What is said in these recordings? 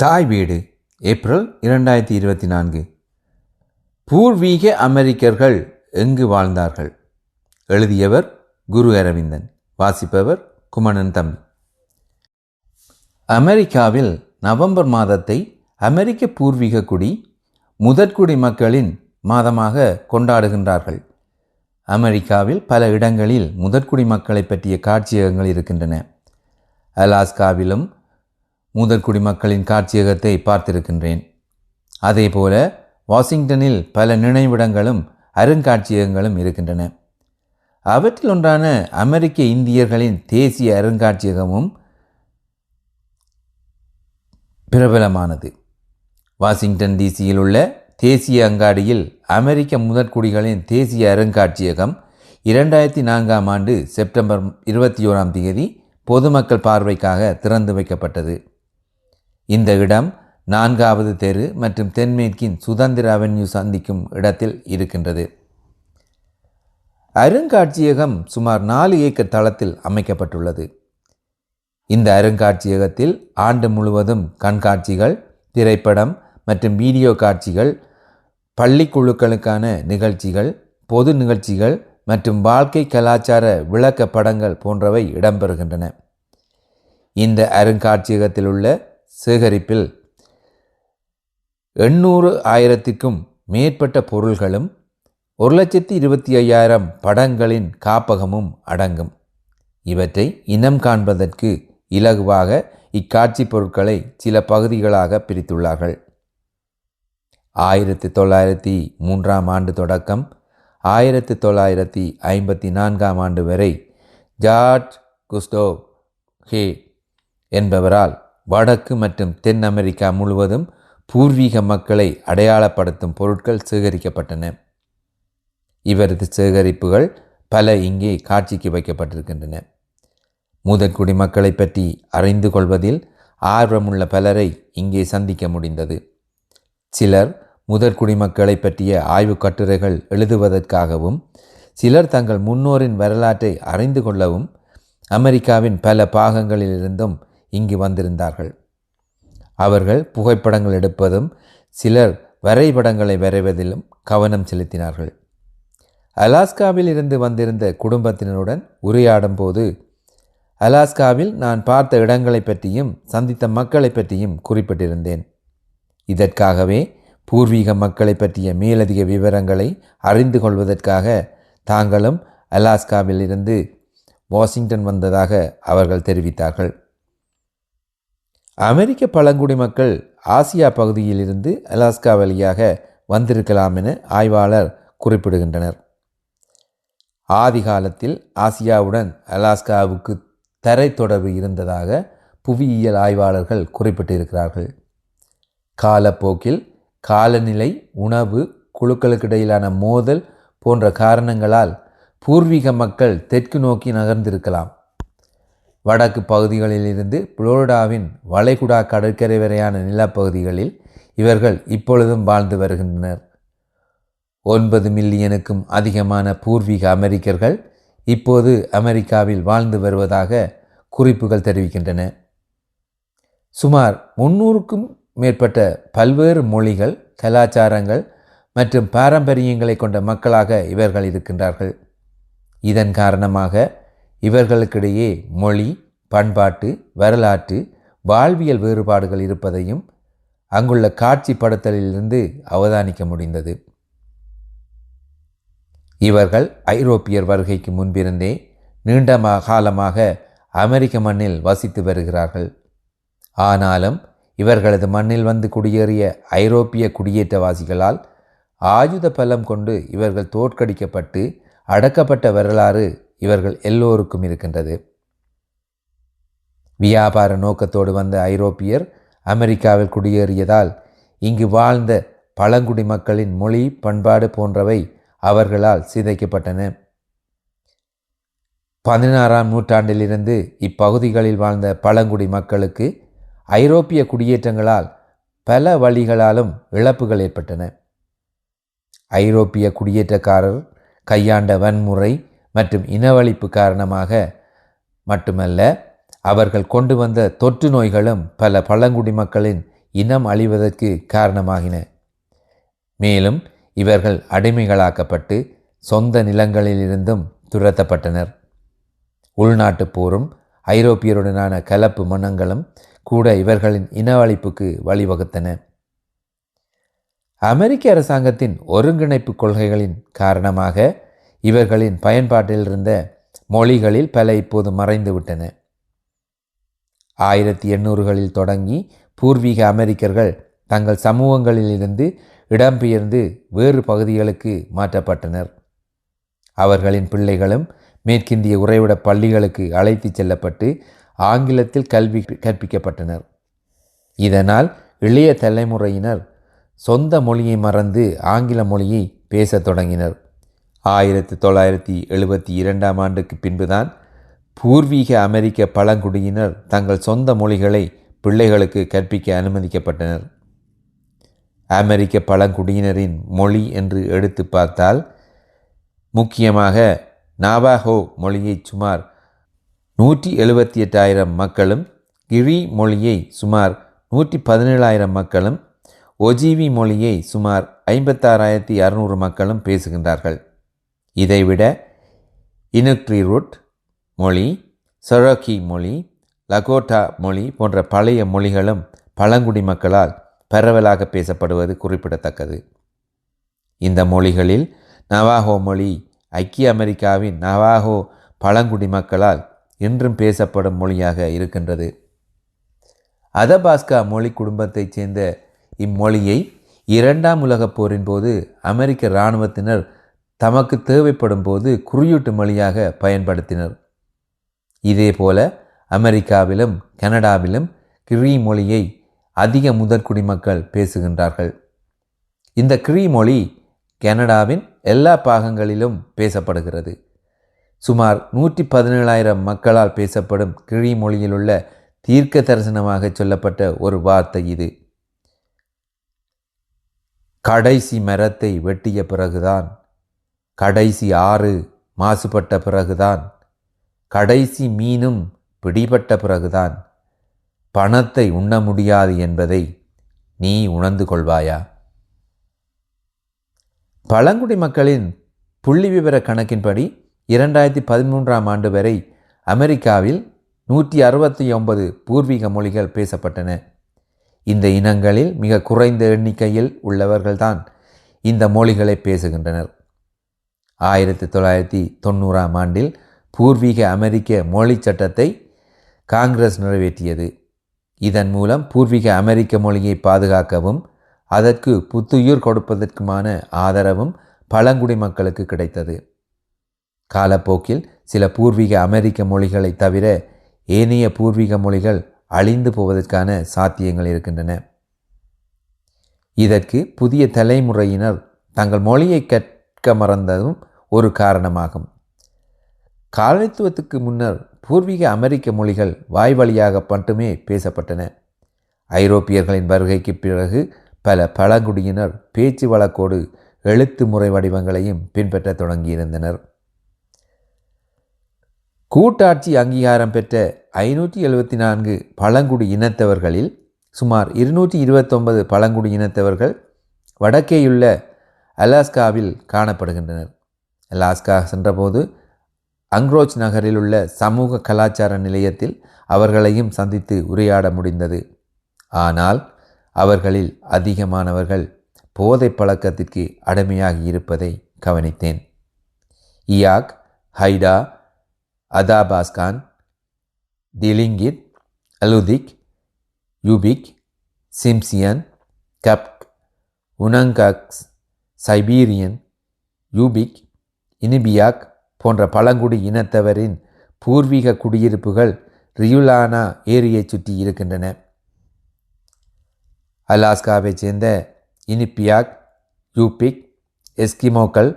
தாய் வீடு ஏப்ரல் இரண்டாயிரத்தி இருபத்தி நான்கு. பூர்வீக அமெரிக்கர்கள் எங்கு வாழ்ந்தார்கள்? எழுதியவர் குரு அரவிந்தன் வாசிப்பவர் குமணன் தம்பி. அமெரிக்காவில் நவம்பர் மாதத்தை அமெரிக்க பூர்வீக குடி முதற்குடி மக்களின் மாதமாக கொண்டாடுகின்றார்கள். அமெரிக்காவில் பல இடங்களில் முதற்குடி மக்களை பற்றிய காட்சியகங்கள் இருக்கின்றன. அலாஸ்காவிலும் முதற்குடி மக்களின் காட்சியகத்தை பார்த்திருக்கின்றேன். அதேபோல வாஷிங்டனில் பல நினைவிடங்களும் அருங்காட்சியகங்களும் இருக்கின்றன. அவற்றில் ஒன்றான அமெரிக்க இந்தியர்களின் தேசிய அருங்காட்சியகமும் பிரபலமானது. வாஷிங்டன் டிசியில் உள்ள தேசிய அங்காடியில் அமெரிக்க முதற்குடிகளின் தேசிய அருங்காட்சியகம் இரண்டாயிரத்தி நான்காம் ஆண்டு செப்டம்பர் இருபத்தி ஓராம் தேதி பொதுமக்கள் பார்வைக்காக திறந்து வைக்கப்பட்டது. இந்த இடம் நான்காவது தெரு மற்றும் தென்மேற்கின் சுதந்திர அவென்யூ சந்திக்கும் இடத்தில் இருக்கின்றது. அருங்காட்சியகம் சுமார் நாலு ஏக்கர் தளத்தில் அமைக்கப்பட்டுள்ளது. இந்த அருங்காட்சியகத்தில் ஆண்டு முழுவதும் கண்காட்சிகள் திரைப்படம் மற்றும் வீடியோ காட்சிகள் பள்ளிக்குழுக்களுக்கான நிகழ்ச்சிகள் பொது நிகழ்ச்சிகள் மற்றும் வாழ்க்கை கலாச்சார விளக்க படங்கள் போன்றவை இடம்பெறுகின்றன. இந்த அருங்காட்சியகத்தில் உள்ள சேகரிப்பில் எண்ணூறு ஆயிரத்திற்கும் மேற்பட்ட பொருள்களும் ஒரு லட்சத்தி இருபத்தி ஐயாயிரம் படங்களின் காப்பகமும் அடங்கும். இவற்றை இனம் காண்பதற்கு இலகுவாக இக்காட்சி பொருட்களை சில பகுதிகளாக பிரித்துள்ளார்கள். ஆயிரத்தி தொள்ளாயிரத்தி மூன்றாம் ஆண்டு தொடக்கம் ஆயிரத்தி தொள்ளாயிரத்தி ஐம்பத்தி நான்காம் ஆண்டு வரை ஜார்ஜ் குஸ்டோ ஹே என்பவரால் வடக்கு மற்றும் தென் அமெரிக்கா முழுவதும் பூர்வீக மக்களை அடையாளப்படுத்தும் பொருட்கள் சேகரிக்கப்பட்டன. இவரது சேகரிப்புகள் பல இங்கே காட்சிக்கு வைக்கப்பட்டிருக்கின்றன. முதற்குடி மக்களை பற்றி அறிந்து கொள்வதில் ஆர்வமுள்ள பலரை இங்கே சந்திக்க முடிந்தது. சிலர் முதற்குடி மக்களை பற்றிய ஆய்வு கட்டுரைகள் எழுதுவதற்காகவும் சிலர் தங்கள் முன்னோரின் வரலாற்றை அறிந்து கொள்ளவும் அமெரிக்காவின் பல பாகங்களிலிருந்தும் இங்கு வந்திருந்தார்கள். அவர்கள் புகைப்படங்கள் எடுப்பதும் சிலர் வரைபடங்களை வரைவதிலும் கவனம் செலுத்தினார்கள். அலாஸ்காவில் இருந்து வந்திருந்த குடும்பத்தினருடன் உரையாடும் போது அலாஸ்காவில் நான் பார்த்த இடங்களை பற்றியும் சந்தித்த மக்களை பற்றியும் குறிப்பிட்டிருந்தேன். இதற்காகவே பூர்வீக மக்களை பற்றிய மேலதிக விவரங்களை அறிந்து கொள்வதற்காக தாங்களும் அலாஸ்காவில் இருந்து வாஷிங்டன் வந்ததாக அவர்கள் தெரிவித்தார்கள். அமெரிக்க பழங்குடி மக்கள் ஆசியா பகுதியிலிருந்து அலாஸ்கா வழியாக வந்திருக்கலாம் என ஆய்வாளர் குறிப்பிடுகின்றனர். ஆதி காலத்தில் ஆசியாவுடன் அலாஸ்காவுக்கு தரை தொடர்பு இருந்ததாக புவியியல் ஆய்வாளர்கள் குறிப்பிட்டிருக்கிறார்கள். காலப்போக்கில் காலநிலை உணவு குழுக்களுக்கிடையிலான மோதல் போன்ற காரணங்களால் பூர்வீக மக்கள் தெற்கு நோக்கி நகர்ந்திருக்கலாம். வடக்கு பகுதிகளிலிருந்து புளோரிடாவின் வளைகுடா கடற்கரை வரையான நிலப்பகுதிகளில் இவர்கள் இப்பொழுதும் வாழ்ந்து வருகின்றனர். ஒன்பது மில்லியனுக்கும் அதிகமான பூர்வீக அமெரிக்கர்கள் இப்போது அமெரிக்காவில் வாழ்ந்து வருவதாக குறிப்புகள் தெரிவிக்கின்றன. சுமார் முன்னூறுக்கும் மேற்பட்ட பல்வேறு மொழிகள் கலாச்சாரங்கள் மற்றும் பாரம்பரியங்களை கொண்ட மக்களாக இவர்கள் இருக்கின்றார்கள். இதன் காரணமாக இவர்களுக்கிடையே மொழி பண்பாட்டு வரலாற்று வாழ்வியல் வேறுபாடுகள் இருப்பதையும் அங்குள்ள காட்சிப்படுத்தலிலிருந்து அவதானிக்க முடிந்தது. இவர்கள் ஐரோப்பியர் வருகைக்கு முன்பிருந்தே நீண்ட காலமாக அமெரிக்க மண்ணில் வசித்து வருகிறார்கள். ஆனாலும் இவர்களது மண்ணில் வந்து குடியேறிய ஐரோப்பிய குடியேற்றவாசிகளால் ஆயுத பலம் கொண்டு இவர்கள் தோற்கடிக்கப்பட்டு அடக்கப்பட்ட வரலாறு இவர்கள் எல்லோருக்கும் இருக்கின்றது. வியாபார நோக்கத்தோடு வந்த ஐரோப்பியர் அமெரிக்காவில் குடியேறியதால் இங்கு வாழ்ந்த பழங்குடி மக்களின் மொழி பண்பாடு போன்றவை அவர்களால் சிதைக்கப்பட்டன. பதினாறாம் நூற்றாண்டிலிருந்து இப்பகுதிகளில் வாழ்ந்த பழங்குடி மக்களுக்கு ஐரோப்பிய குடியேற்றங்களால் பல வழிகளாலும் இழப்புகள் ஏற்பட்டன. ஐரோப்பிய குடியேற்றக்காரர் கையாண்ட வன்முறை மற்றும் இனவழிப்பு காரணமாக மட்டுமல்ல அவர்கள் கொண்டு வந்த தொற்று நோய்களும் பல பழங்குடி மக்களின் இனம் அழிவதற்கு காரணமாகின. மேலும் இவர்கள் அடிமைகளாக்கப்பட்டு சொந்த நிலங்களிலிருந்தும் துரத்தப்பட்டனர். உள்நாட்டு போரும் ஐரோப்பியருடனான கலப்பு மன்னங்களும் கூட இவர்களின் இனவழிப்புக்கு வழிவகுத்தன. அமெரிக்க அரசாங்கத்தின் ஒருங்கிணைப்பு கொள்கைகளின் காரணமாக இவர்களின் பயன்பாட்டில் இருந்த மொழிகளில் பல இப்போது மறைந்துவிட்டன ஆயிரத்தி எண்ணூறுகளில் தொடங்கி பூர்வீக அமெரிக்கர்கள் தங்கள் சமூகங்களிலிருந்து இடம்பெயர்ந்து வேறு பகுதிகளுக்கு மாற்றப்பட்டனர். அவர்களின் பிள்ளைகளும் மேற்கிந்திய உறைவிட பள்ளிகளுக்கு அழைத்துச் செல்லப்பட்டு ஆங்கிலத்தில் கல்வி கற்பிக்கப்பட்டனர். இதனால் இளைய தலைமுறையினர் சொந்த மொழியை மறந்து ஆங்கில மொழியை பேசத் தொடங்கினர். ஆயிரத்தி தொள்ளாயிரத்தி எழுபத்தி இரண்டாம் ஆண்டுக்கு பின்புதான் பூர்வீக அமெரிக்க பழங்குடியினர் தங்கள் சொந்த மொழிகளை பிள்ளைகளுக்கு கற்பிக்க அனுமதிக்கப்பட்டனர். அமெரிக்க பழங்குடியினரின் மொழி என்று எடுத்து பார்த்தால் முக்கியமாக நாவாஹோ மொழியை சுமார் நூற்றி எழுபத்தி எட்டாயிரம் மக்களும் கிழி மொழியை சுமார் நூற்றி பதினேழாயிரம் மக்களும் ஒஜிவி மொழியை சுமார் ஐம்பத்தாறாயிரத்தி அறுநூறு மக்களும் பேசுகின்றார்கள். இதைவிட இனுக்ரிருட் மொழி சொரோக்கி மொழி லகோட்டா மொழி போன்ற பழைய மொழிகளும் பழங்குடி மக்களால் பரவலாக பேசப்படுவது குறிப்பிடத்தக்கது. இந்த மொழிகளில் நவாஹோ மொழி ஐக்கிய அமெரிக்காவின் நவாஹோ பழங்குடி மக்களால் இன்றும் பேசப்படும் மொழியாக இருக்கின்றது. அதபாஸ்கா மொழி குடும்பத்தைச் சேர்ந்த இம்மொழியை இரண்டாம் உலகப் போரின் போது அமெரிக்க இராணுவத்தினர் தமக்கு தேவைப்படும் போது குறியீட்டு மொழியாக பயன்படுத்தினர். இதேபோல அமெரிக்காவிலும் கனடாவிலும் கிரி மொழியை அதிக முதற்குடி மக்கள் பேசுகின்றார்கள். இந்த கிரி மொழி கனடாவின் எல்லா பாகங்களிலும் பேசப்படுகிறது. சுமார் நூற்றி பதினேழாயிரம் மக்களால் பேசப்படும் கிழி மொழியிலுள்ள தீர்க்க தரிசனமாக சொல்லப்பட்ட ஒரு வார்த்தை இது. கடைசி மரத்தை வெட்டிய பிறகுதான் கடைசி ஆறு மாசுபட்ட பிறகுதான். கடைசி மீனும் பிடிபட்ட பிறகுதான். பணத்தை உண்ண முடியாது என்பதை நீ உணர்ந்து கொள்வாயா? பழங்குடி மக்களின் புள்ளி விவர கணக்கின்படி இரண்டாயிரத்தி பதிமூன்றாம் ஆண்டு வரை அமெரிக்காவில் நூற்றி அறுபத்தி ஒன்பது பூர்வீக மொழிகள் பேசப்பட்டன. இந்த இனங்களில் மிக குறைந்த எண்ணிக்கையில் உள்ளவர்கள்தான் இந்த மொழிகளை பேசுகின்றனர். ஆயிரத்தி தொள்ளாயிரத்தி தொண்ணூறாம் ஆண்டில் பூர்வீக அமெரிக்க மொழி சட்டத்தை காங்கிரஸ் நிறைவேற்றியது. இதன் மூலம் பூர்வீக அமெரிக்க மொழியை பாதுகாக்கவும் அதற்கு புத்துயிர் கொடுப்பதற்குமான ஆதரவும் பழங்குடி மக்களுக்கு கிடைத்தது. காலப்போக்கில் சில பூர்வீக அமெரிக்க மொழிகளை தவிர ஏனைய பூர்வீக மொழிகள் அழிந்து போவதற்கான சாத்தியங்கள் இருக்கின்றன. இதற்கு புதிய தலைமுறையினர் தங்கள் மொழியை கற்க மறந்ததும் ஒரு காரணமாகும். காலனித்துவத்துக்கு முன்னர் பூர்வீக அமெரிக்க மொழிகள் வாய்வழியாக மட்டுமே பேசப்பட்டன. ஐரோப்பியர்களின் வருகைக்கு பிறகு பல பழங்குடியினர் பேச்சு வழக்கோடு எழுத்து முறை வடிவங்களையும் பின்பற்ற தொடங்கியிருந்தனர். கூட்டாட்சி அங்கீகாரம் பெற்ற ஐநூற்றி எழுபத்தி நான்கு பழங்குடி இனத்தவர்களில் சுமார் இருநூற்றி இருபத்தொன்பது பழங்குடி இனத்தவர்கள் வடக்கேயுள்ள அலாஸ்காவில் காணப்படுகின்றனர். அலாஸ்கா சென்றபோது அங்ரோச் நகரில் உள்ள சமூக கலாச்சார நிலையத்தில் அவர்களையும் சந்தித்து உரையாட முடிந்தது. ஆனால் அவர்களில் அதிகமானவர்கள் போதை பழக்கத்திற்கு அடிமையாகி இருப்பதை கவனித்தேன். இயாக் ஹைடா அதாபாஸ்கான் டிலிங்கிட் அலுதிக் யூபிக் சிம்சியன் கப்க் உனங்கக்ஸ் சைபீரியன் யூபிக் இனிபியாக் போன்ற பழங்குடி இனத்தவரின் பூர்வீக குடியிருப்புகள் ரியுலானா ஏரியைச் சுற்றி இருக்கின்றன. அலாஸ்காவைச் சேர்ந்த இனிப்பியாக் யூபிக் எஸ்கிமோக்கள்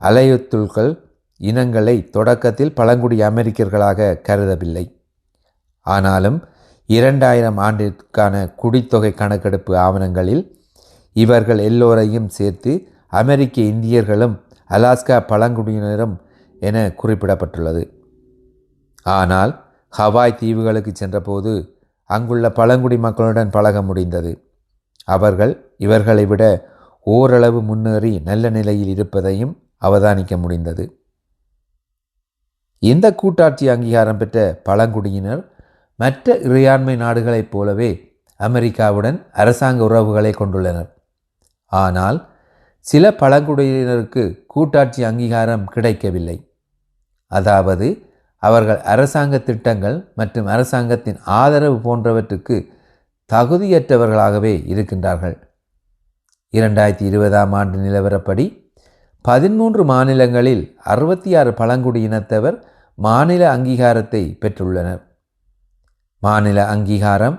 அலையுத்துல்கள் இனங்களை தொடக்கத்தில் பழங்குடி அமெரிக்கர்களாக கருதவில்லை. ஆனாலும் இரண்டாயிரம் ஆண்டிற்கான குடித்தொகை கணக்கெடுப்பு ஆவணங்களில் இவர்கள் எல்லோரையும் சேர்த்து அமெரிக்க இந்தியர்களும் அலாஸ்கா பழங்குடியினரும் என குறிப்பிடப்பட்டுள்ளது. ஆனால் ஹவாய் தீவுகளுக்கு சென்றபோது அங்குள்ள பழங்குடி மக்களுடன் பழக முடிந்தது. அவர்கள் இவர்களை விட ஓரளவு முன்னேறி நல்ல நிலையில் இருப்பதையும் அவதானிக்க முடிந்தது. இந்த கூட்டாட்சி அங்கீகாரம் பெற்ற பழங்குடியினர் மற்ற இறையாண்மை நாடுகளைப் போலவே அமெரிக்காவுடன் அரசாங்க உறவுகளை கொண்டுள்ளனர். ஆனால் சில பழங்குடியினருக்கு கூட்டாட்சி அங்கீகாரம் கிடைக்கவில்லை. அதாவது அவர்கள் அரசாங்க திட்டங்கள் மற்றும் அரசாங்கத்தின் ஆதரவு போன்றவற்றுக்கு தகுதியற்றவர்களாகவே இருக்கின்றார்கள். இரண்டாயிரத்தி இருபதாம் ஆண்டு நிலவரப்படி பதிமூன்று மாநிலங்களில் அறுபத்தி ஆறு பழங்குடியினத்தவர் மாநில அங்கீகாரத்தை பெற்றுள்ளனர். மாநில அங்கீகாரம்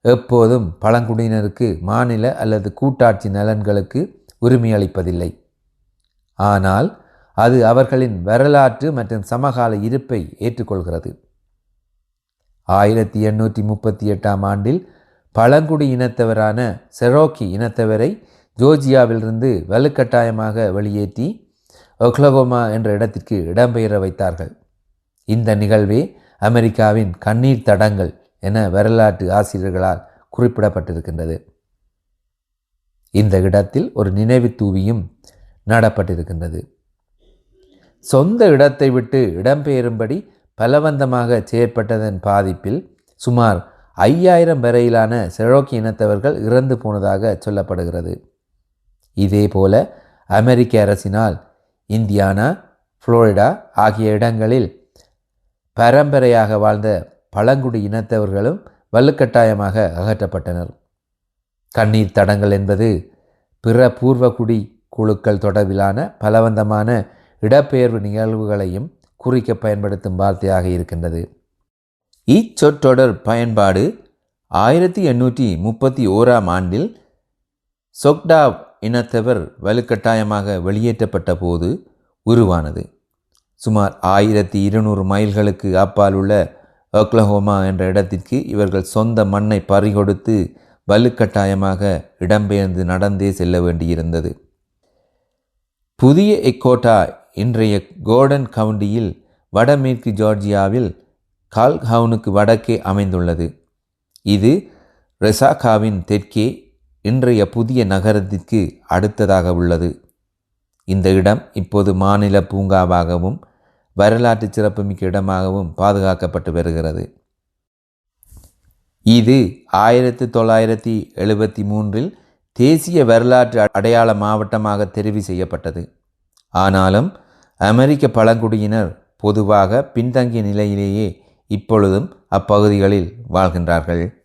எப்போதும் பழங்குடியினருக்கு மாநில அல்லது கூட்டாட்சி நலன்களுக்கு உரிமையளிப்பதில்லை ஆனால் அது அவர்களின் வரலாற்று மற்றும் சமகால இருப்பை ஏற்றுக்கொள்கிறது. ஆயிரத்தி எண்ணூற்றி முப்பத்தி எட்டாம் ஆண்டில் பழங்குடி இனத்தவரான செரோக்கி இனத்தவரை ஜோர்ஜியாவிலிருந்து வலுக்கட்டாயமாக வெளியேற்றி ஒக்லகோமா என்ற இடத்திற்கு இடம்பெயர வைத்தார்கள். இந்த நிகழ்வே அமெரிக்காவின் கண்ணீர் தடங்கள் என வரலாற்று ஆசிரியர்களால் குறிப்பிடப்பட்டிருக்கின்றது. இந்த இடத்தில் ஒரு நினைவு தூவியும் நடப்பட்டிருக்கின்றது. சொந்த இடத்தை விட்டு இடம்பெயரும்படி பலவந்தமாக செயற்பட்டதன் பாதிப்பில் சுமார் ஐயாயிரம் வரையிலான செரோக்கி இனத்தவர்கள் இறந்து போனதாக சொல்லப்படுகிறது. இதேபோல அமெரிக்க அரசினால் இந்தியானா புளோரிடா ஆகிய இடங்களில் பரம்பரையாக வாழ்ந்த பழங்குடி இனத்தவர்களும் வலுக்கட்டாயமாக அகற்றப்பட்டனர். கண்ணீர் தடங்கள் என்பது பிற பூர்வகுடி குழுக்கள் தொடர்பிலான பலவந்தமான இடப்பெயர்வு நிகழ்வுகளையும் குறிக்க பயன்படுத்தும் வார்த்தையாக இருக்கின்றது. இச்சொற்றொடர் பயன்பாடு ஆயிரத்தி எண்ணூற்றி முப்பத்தி ஓராம் ஆண்டில் சொக்டாவ் இனத்தவர் வலுக்கட்டாயமாக வெளியேற்றப்பட்ட போது உருவானது. சுமார் ஆயிரத்தி இருநூறு மைல்களுக்கு அப்பால் உள்ள ஒக்லஹோமா என்ற இடத்திற்கு இவர்கள் சொந்த மண்ணை பறிகொடுத்து வலுக்கட்டாயமாக இடம்பெயர்ந்து நடந்தே செல்ல வேண்டியிருந்தது. புதிய எக்கோட்டா இன்றைய கோர்டன் கவுண்டியில் வடமேற்கு ஜார்ஜியாவில் கால்ஹவுனுக்கு வடக்கே அமைந்துள்ளது. இது ரெசாகாவின் தெற்கே இன்றைய புதிய நகரத்திற்கு அடுத்ததாக உள்ளது. இந்த இடம் இப்போது மாநில பூங்காவாகவும் வரலாற்று சிறப்புமிக்க இடமாகவும் பாதுகாக்கப்பட்டு வருகிறது. இது ஆயிரத்தி தொள்ளாயிரத்தி எழுபத்தி மூன்றில் தேசிய வரலாற்று அடையாள மாவட்டமாக தெரிவு செய்யப்பட்டது. ஆனாலும் அமெரிக்க பழங்குடியினர் பொதுவாக பின்தங்கிய நிலையிலேயே இப்பொழுதும் அப்பகுதிகளில் வாழ்கின்றார்கள்.